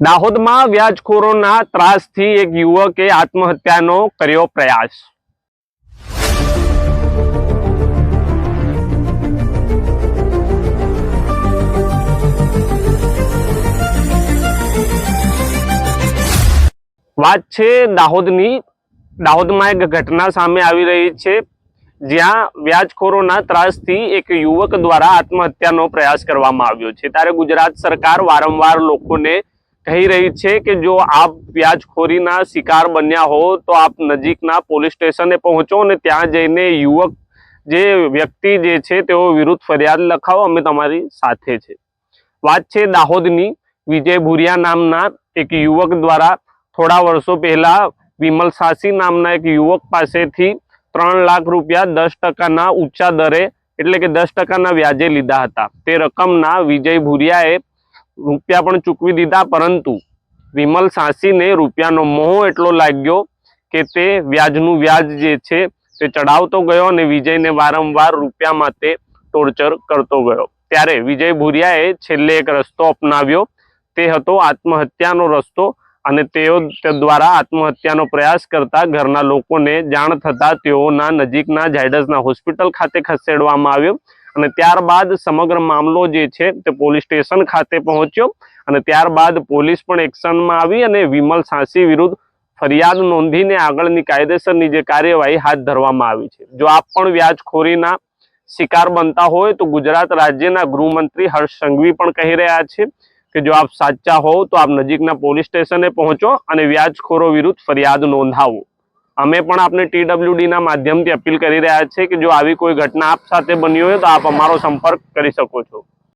દાહોદમાં વ્યાજખોરોના ત્રાસથી એક યુવકે આત્મહત્યાનો કર્યો પ્રયાસ. વાત છે દાહોદની. દાહોદમાં એક ઘટના સામે આવી રહી છે, જ્યાં વ્યાજખોરોના ત્રાસથી એક યુવક દ્વારા આત્મહત્યાનો પ્રયાસ કરવામાં આવ્યો છે. ત્યારે ગુજરાત સરકાર વારંવાર લોકોને કહી રહી છે કે જો આપ વ્યાજખોરીના શિકાર બન્યા હો, તો આપ નજીકના પોલીસ સ્ટેશને પહોંચો અને ત્યાં જઈને યુવક જે વ્યક્તિ જે છે તેઓ વિરુદ્ધ ફરિયાદ લખાવો, અમે તમારી સાથે છે. વાત છે દાહોદની. વિજય ભુરિયા નામના એક યુવક દ્વારા થોડા વર્ષો પહેલા વિમલ સાસી નામના એક યુવક પાસેથી ત્રણ લાખ રૂપિયા દસ ટકાના ઊંચા દરે, એટલે કે દસ ટકાના વ્યાજે લીધા હતા. તે રકમના વિજય ભુરિયાએ રૂપિયા પણ ચૂકવી દીધા, પરંતુ વિમલ સાસીને રૂપિયાનો મોહ એટલો લાગ્યો કે તે વ્યાજનું વ્યાજ જે છે તે ચડાવતો ગયો અને વિજયને વારંવાર રૂપિયા માટે ટોર્ચર કરતો ગયો. ત્યારે વિજય ભુરિયાએ છેલ્લે એક રસ્તો અપનાવ્યો. તે હતો આત્મહત્યાનો રસ્તો અને તેઓ દ્વારા આત્મહત્યાનો પ્રયાસ કરતા ઘરના લોકોને જાણ થતાં તેઓના નજીકના ઝાયડસના હોસ્પિટલ ખાતે ખસેડવામાં આવ્યો. અને ત્યારબાદ સમગ્ર મામલો જે છે તે પોલીસ સ્ટેશન ખાતે પહોંચ્યો. અને ત્યારબાદ પોલીસ પણ એક્શનમાં આવી અને વિમલ સાંસી વિરુદ્ધ ફરિયાદ નોંધીને આગળની કાયદેસરની જે કાર્યવાહી હાથ ધરવામાં આવી છે. જો આપ પણ વ્યાજખોરીના શિકાર બનતા હોય તો ગુજરાત રાજ્યના ગૃહમંત્રી હર્ષ સંઘવી પણ કહી રહ્યા છે કે જો આપ સાચા હોવ તો આપ નજીકના પોલીસ સ્ટેશને પહોંચો અને વ્યાજખોરો વિરુદ્ધ ફરિયાદ નોંધાવો. અમે પણ આપને ટીડબ્લ્યુડીના માધ્યમથી અપીલ કરી રહ્યા છીએ કે જો આવી કોઈ ઘટના આપ સાથે બની હોય તો આપ અમારો સંપર્ક કરી શકો છો.